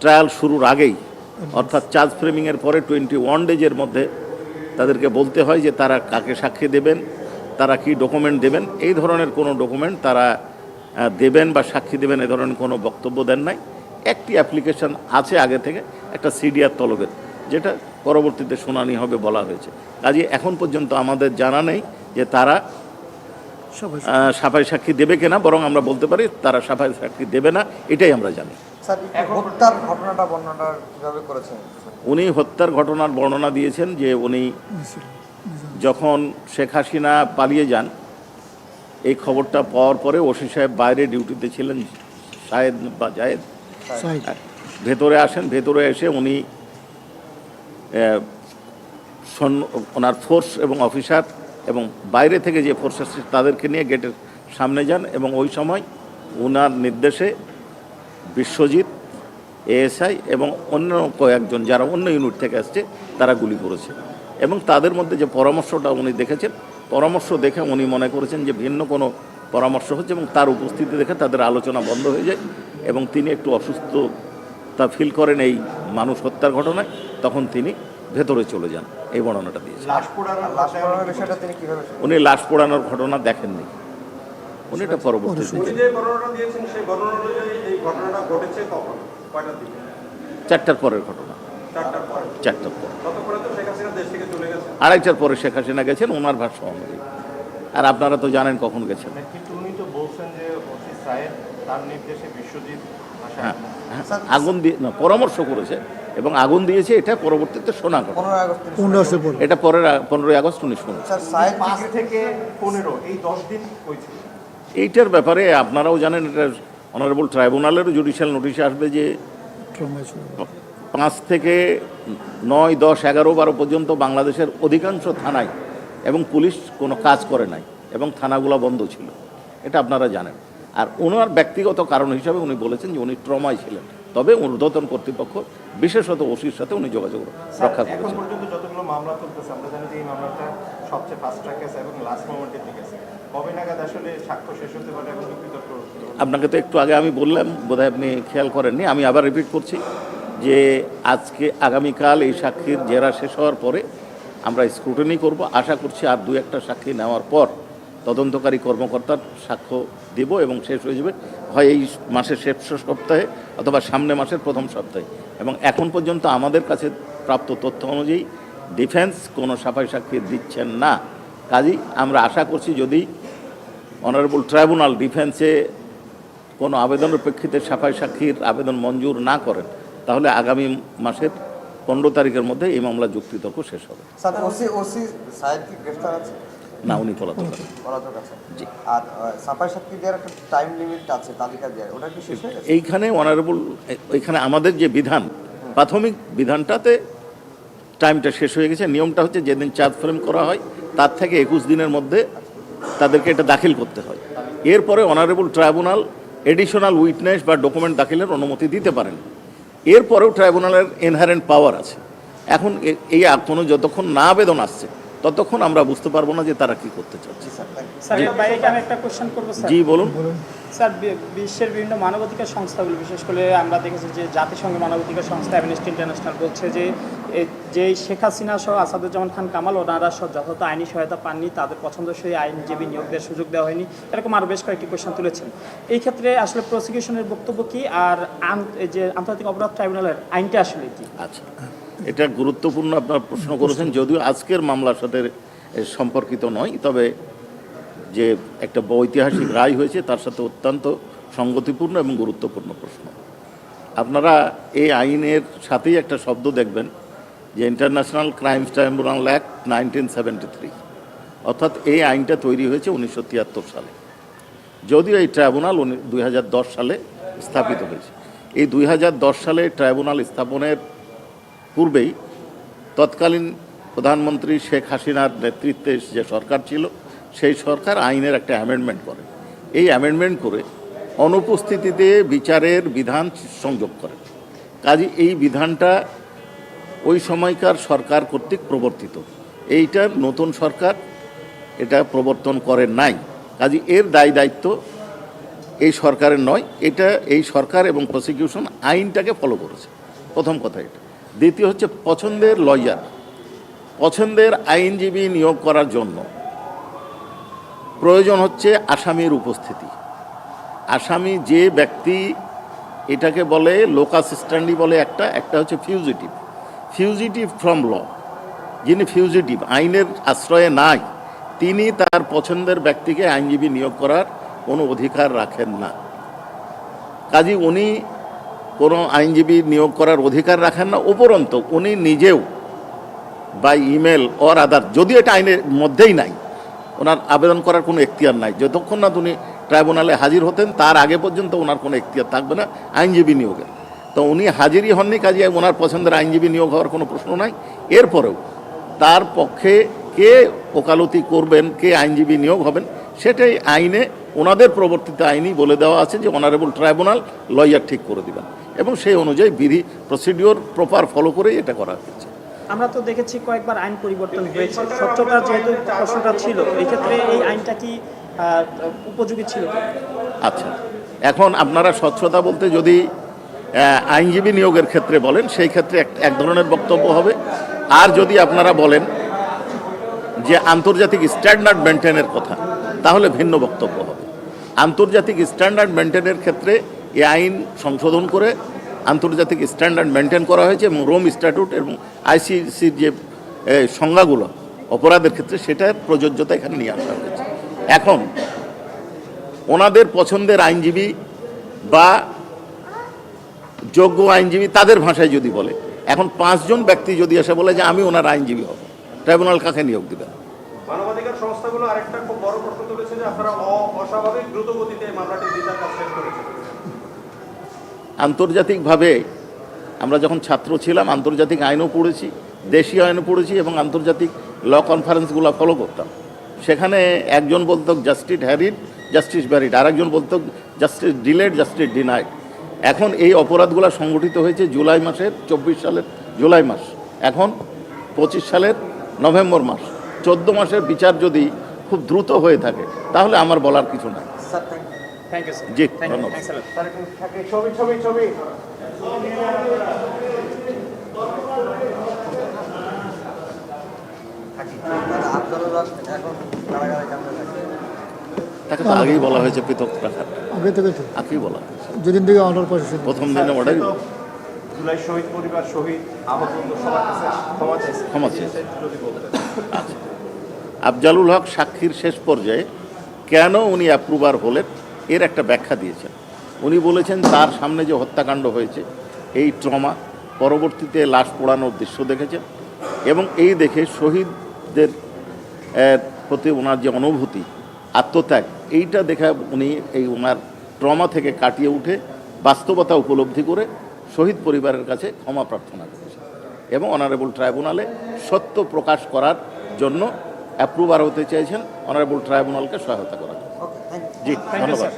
Trial শুরুর আগেই, অর্থাৎ চার্জ ফ্রেমিংয়ের পরে টোয়েন্টি ওয়ান ডেজের মধ্যে তাদেরকে বলতে হয় যে তারা কাকে সাক্ষী দেবেন, তারা কি ডকুমেন্ট দেবেন, এই ধরনের কোনো ডকুমেন্ট তারা দেবেন বা সাক্ষী দেবেন এ ধরনের কোনো বক্তব্য দেন নাই। একটি অ্যাপ্লিকেশন আছে আগে থেকে, একটা সিডিআর তলবের, যেটা পরবর্তীতে শুনানি হবে বলা হয়েছে। কাজে এখন পর্যন্ত আমাদের জানা নেই যে তারা সাফাই সাক্ষী দেবে কিনা বরং আমরা বলতে পারি তারা সাফাই সাক্ষী দেবে না এটাই আমরা জানি। স্যার হত্যার ঘটনাটা বর্ণনা কীভাবে করেছেন? উনি হত্যার ঘটনার বর্ণনা দিয়েছেন যে উনি যখন শেখ হাসিনা পালিয়ে যান এই খবরটা পাওয়ার পরে ওসি সাহেব বাইরে ডিউটিতে ছিলেন শাহেদ বা জাহেদ সাইড ভেতরে আসেন ভেতরে এসে উনি সৈন্য- ওনার ফোর্স এবং অফিসার এবং বাইরে থেকে যে ফোর্স আসছে তাদেরকে নিয়ে গেটের সামনে যান এবং ওই সময় ওনার নির্দেশে বিশ্বজিৎ, এএসআই এবং অন্য কয়েকজন যারা অন্য ইউনিট থেকে আসছে, তারা গুলি করেছে। এবং তাদের মধ্যে যে পরামর্শটা উনি দেখেছেন, পরামর্শ দেখে উনি মনে করেছেন যে ভিন্ন কোনো পরামর্শ হচ্ছে এবং তার উপস্থিতি দেখে তাদের আলোচনা বন্ধ হয়ে যায় এবং তিনি একটু অসুস্থতা ফিল করেন এই মানুষ হত্যার ঘটনায়। তখন তিনি ভেতরে চলে যান এই বর্ণনাটা কীভাবে উনি লাশ পোড়ানোর ঘটনা দেখেননি। উনি এটা পরবর্তী উনি যে বর্ণনা দিয়েছেন সেই বর্ণনা অনুযায়ী এই ঘটনাটা ঘটেছে কখন? কয়টার দিকে? চারটার পরের ঘটনা। চারটার পরে। শেখ হাসিনা দেশ থেকে চলে গেছে আড়াইটার পরে শেখ হাসিনা গেছেন ওনার ভাষ্য অনুযায়ী। আর আপনারা তো জানেন কখন গেছেন। কিন্তু উনি তো বলছেন যে ওসি সাহেব তার নির্দেশে বিশ্বজিৎ ভাষা হ্যাঁ হ্যাঁ, আগুন দিয়ে না পরামর্শ করেছে। এবং আগুন দিয়েছে এটা পরবর্তীতে শোনা এটা পরের পনেরোই আগস্ট উনি শুনেছেন স্যার সাহেব পাঁচ থেকে পনেরো এই দশ দিন এইটার ব্যাপারে আপনারাও জানেন এটা অনারেবল ট্রাইব্যুনালেরও জুডিশিয়াল নোটিশে আসবে যে পাঁচ থেকে নয় দশ এগারো বারো পর্যন্ত বাংলাদেশের অধিকাংশ থানায় এবং পুলিশ কোনো কাজ করে নাই এবং থানাগুলো বন্ধ ছিল। এটা আপনারা জানেন। আর ওনার ব্যক্তিগত কারণ হিসাবে উনি বলেছেন যে উনি ট্রমায় ছিলেন। তবে ঊর্ধ্বতন কর্তৃপক্ষ বিশেষত ওসির সাথে উনি যোগাযোগ রক্ষা করেছেন। পর্যন্ত যতগুলো মামলা চলতেছে আমরা জানি যে এই মামলাটা সবচেয়ে ফাস্ট ট্র্যাক আছে এবং লাস্ট মোমেন্টের দিকে আছে। কবে নাগাদ আসলে সাক্ষ্য শেষ হতে পারে এবং যুক্তিতর্ক আপনাকে তো একটু আগে আমি বললাম বোধহয় আপনি খেয়াল করেননি আমি আবার রিপিট করছি যে আজকে আগামীকাল এই সাক্ষীর জেরা শেষ হওয়ার পরে আমরা স্ক্রুটনি করব। আশা করছি আর দু একটা সাক্ষী নেওয়ার পর তদন্তকারী কর্মকর্তার সাক্ষ্য দেব এবং শেষ হয়ে যাবে, হয় এই মাসের শেষ সপ্তাহে অথবা সামনে মাসের প্রথম সপ্তাহে। এবং এখন পর্যন্ত আমাদের কাছে প্রাপ্ত তথ্য অনুযায়ী ডিফেন্স কোনো সাফাই সাক্ষী দিচ্ছেন না। কাজেই আমরা আশা করছি যদি অনারেবল ট্রাইব্যুনাল ডিফেন্সে কোনো আবেদনের প্রেক্ষিতে সাফাই সাক্ষীর আবেদন মঞ্জুর না করেন, তাহলে আগামী মাসের পনেরো তারিখের মধ্যে এই মামলা যুক্তিতর্ক শেষ হবে। স্যার, ওসি ওসি সাহেব কি গ্রেফতার আছে? না উনি পলাতক আছেন। পলাতক জি। আর সাফাই সাক্ষী দেওয়ার একটা টাইম লিমিট আছে তালিকা দেওয়ার ওটা কি শেষ হয়ে এইখানে অনারেবল এইখানে আমাদের যে বিধান প্রাথমিক বিধানটাতে টাইমটা শেষ হয়ে গেছে। নিয়মটা হচ্ছে যেদিন চার্জ ফ্রেম করা হয় তার থেকে একুশ দিনের মধ্যে তাদেরকে এটা দাখিল করতে হয়। এরপরে অনারেবল ট্রাইব্যুনাল এডিশনাল উইটনেস বা ডকুমেন্ট দাখিলের অনুমতি দিতে পারেন। এরপরেও ট্রাইব্যুনালের এনহারেন্ট পাওয়ার আছে। এখন এই আর কোনো যতক্ষণ না আবেদন আসছে ততক্ষণ আমরা বুঝতে পারব না যে তারা কি করতে চাচ্ছে। স্যার। স্যার এর বাইরে কি আমি একটা কোশ্চেন করব জি বলুন। স্যার বিশ্বের বিভিন্ন মানবাধিকার সংস্থাগুলো বিশেষ করে আমরা দেখেছি যে জাতিসংঘ মানবাধিকার সংস্থা অ্যামনেস্টি ইন্টারন্যাশনাল বলছে যে যে শেখ হাসিনা সহ আসাদুজ্জামান খান কামাল ওনারা সব যথাযথ আইনি সহায়তা পাননি তাদের পছন্দসই আইনজীবী নিয়োগ দেওয়ার সুযোগ দেওয়া হয়নি। এরকম আরও বেশ কয়েকটি কোশ্চেন তুলেছেন। এই ক্ষেত্রে আসলে প্রসিকিউশনের বক্তব্য কি? আর এই যে আন্তর্জাতিক অপরাধ ট্রাইব্যুনালের আইনটা আসলে কি? আচ্ছা এটা গুরুত্বপূর্ণ আপনার প্রশ্ন করেছেন যদিও আজকের মামলার সাথে সম্পর্কিত নয় তবে যে একটা ঐতিহাসিক রায় হয়েছে তার সাথে অত্যন্ত সঙ্গতিপূর্ণ এবং গুরুত্বপূর্ণ প্রশ্ন। আপনারা এই আইনের সাথেই একটা শব্দ দেখবেন যে International Crimes Tribunal Act nineteen seventy three অর্থাৎ এই আইনটা তৈরি হয়েছে উনিশশো তিয়াত্তর সালে। যদিও এই ট্রাইব্যুনাল দুই হাজার দশ সালে স্থাপিত হয়েছে। এই দুই হাজার দশ সালে ট্রাইব্যুনাল স্থাপনের পূর্বেই তৎকালীন প্রধানমন্ত্রী শেখ হাসিনার নেতৃত্বে যে সরকার ছিল, সেই সরকার আইনের একটা অ্যামেন্ডমেন্ট করে। এই অ্যামেন্ডমেন্ট করে অনুপস্থিতিতে বিচারের বিধান সংযোগ করে। কাজে এই বিধানটা ওই সময়কার সরকার কর্তৃক প্রবর্তিত। এইটা নতুন সরকার, এটা প্রবর্তন করে নাই। কাজে এর দায় দায়িত্ব এই সরকারের নয়, এটা এই সরকার এবং প্রসিকিউশন আইনটাকে ফলো করেছে। প্রথম কথা এটা। দ্বিতীয় হচ্ছে পছন্দের লয়ার পছন্দের আইনজীবী নিয়োগ করার জন্য প্রয়োজন হচ্ছে আসামির উপস্থিতি। আসামি যে ব্যক্তি এটাকে বলে লোকাস স্ট্যান্ডি বলে একটা একটা হচ্ছে ফিউজিটিভ ফিউজিটিভ ফ্রম ল যিনি ফিউজিটিভ আইনের আশ্রয়ে নাই, তিনি তার পছন্দের ব্যক্তিকে আইনজীবী নিয়োগ করার কোনো অধিকার রাখেন না। কাজী উনি কোনো আইনজীবী নিয়োগ করার অধিকার রাখেন না, উপরন্ত উনি নিজেও বাই ইমেল অর আদার যদি এটা আইনের মধ্যেই নাই, ওনার আবেদন করার কোনো এখতিয়ার নাই। যতক্ষণ না উনি ট্রাইব্যুনালে হাজির হতেন, তার আগে পর্যন্ত ওনার কোনো এখতিয়ার থাকবে না, আইনজীবী নিয়োগের। তো উনি হাজিরই হননি কাজে ওনার পছন্দের আইনজীবী নিয়োগ হওয়ার কোনো প্রশ্ন নাই। এরপরেও তার পক্ষে কে ওকালতি করবেন কে আইনজীবী নিয়োগ হবেন সেটাই আইনে ওনাদের প্রবর্তিত আইনই বলে দেওয়া আছে যে অনারেবল ট্রাইব্যুনাল লয়ার ঠিক করে দিবেন। এবং সেই অনুযায়ী বিধি প্রসিডিওর প্রপার ফলো করেই এটা করা হচ্ছে আমরা তো দেখেছি কয়েকবার আইন পরিবর্তন হয়েছে। স্বচ্ছতা যেহেতু প্রশ্নটা ছিল এই এই আইনটা কি উপযোগী ছিল? আচ্ছা এখন আপনারা স্বচ্ছতা বলতে যদি আইনজীবী নিয়োগের ক্ষেত্রে বলেন, সেই ক্ষেত্রে এক- ধরনের বক্তব্য হবে। আর যদি আপনারা বলেন যে আন্তর্জাতিক স্ট্যান্ডার্ড মেনটেনের কথা, তাহলে ভিন্ন বক্তব্য হবে। আন্তর্জাতিক স্ট্যান্ডার্ড মেনটেনের ক্ষেত্রে এই আইন সংশোধন করে আন্তর্জাতিক স্ট্যান্ডার্ড মেনটেন করা হয়েছে এবং রোম স্ট্যাটুট এবং আইসিসির যে সংজ্ঞাগুলো, অপরাধের ক্ষেত্রে সেটার প্রযোজ্যতা এখানে নিয়ে আসা হয়েছে। এখন, ওনাদের পছন্দের আইনজীবী বা যোগ্য আইনজীবী তাদের ভাষায় যদি বলে। এখন পাঁচজন ব্যক্তি যদি এসে বলে যে আমি ওনার আইনজীবী হব ট্রাইব্যুনাল কাকে নিয়োগ দেবেন মানবাধিকার সংস্থাগুলো আরেকটা খুব বড় প্রশ্ন তুলেছে যে আপনারা অস্বাভাবিক দ্রুত গতিতে এই বিচার কাজ শেষ করেছেন। আন্তর্জাতিকভাবে আমরা যখন ছাত্র ছিলাম আন্তর্জাতিক আইনও পড়েছি দেশীয় আইনও পড়েছি এবং আন্তর্জাতিক ল কনফারেন্সগুলো ফলো করতাম। সেখানে একজন বলতো জাস্টিস হ্যারিড জাস্টিস ব্যারিড আরেকজন বলতো জাস্টিস ডিলেড জাস্টিস ডিনাইড এখন এই অপরাধগুলো সংগঠিত হয়েছে জুলাই মাসের চব্বিশ সালের জুলাই মাস। এখন পঁচিশ সালের নভেম্বর মাস। চোদ্দ মাসের বিচার যদি খুব দ্রুত হয়ে থাকে তাহলে আমার বলার কিছু নাই। Sir thank you thank you sir জি ধন্যবাদ। তাকে তো আগেই বলা হয়েছে পৃথক রাখার। আগে থেকে আগেই বলা। হয়েছে যেদিন থেকে অর্ডার পাইছে প্রথম দিনে অর্ডারই জুলাই শহীদ পরিবার শহীদ আহত সবার কাছে ক্ষমা চাইছে ক্ষমা বলতেন আচ্ছা। আফজালুল হক সাক্ষীর শেষ পর্যায়ে কেন উনি অ্যাপ্রুভার হলেন এর একটা ব্যাখ্যা দিয়েছেন। উনি বলেছেন তার সামনে যে হত্যাকাণ্ড হয়েছে এই ট্রমা পরবর্তীতে লাশ পোড়ানোর দৃশ্য দেখেছেন এবং এই দেখে শহীদদের প্রতি ওনার যে অনুভূতি আত্মত্যাগ এইটা দেখে উনি এই ওনার ট্রমা থেকে কাটিয়ে উঠে বাস্তবতা উপলব্ধি করে শহীদ পরিবারের কাছে ক্ষমা প্রার্থনা করেছে এবং অনারেবল ট্রাইব্যুনালে সত্য প্রকাশ করার জন্য অ্যাপ্রুভার হতে চেয়েছেন অনারেবল ট্রাইব্যুনালকে সহায়তা করার জন্য। জি ধন্যবাদ।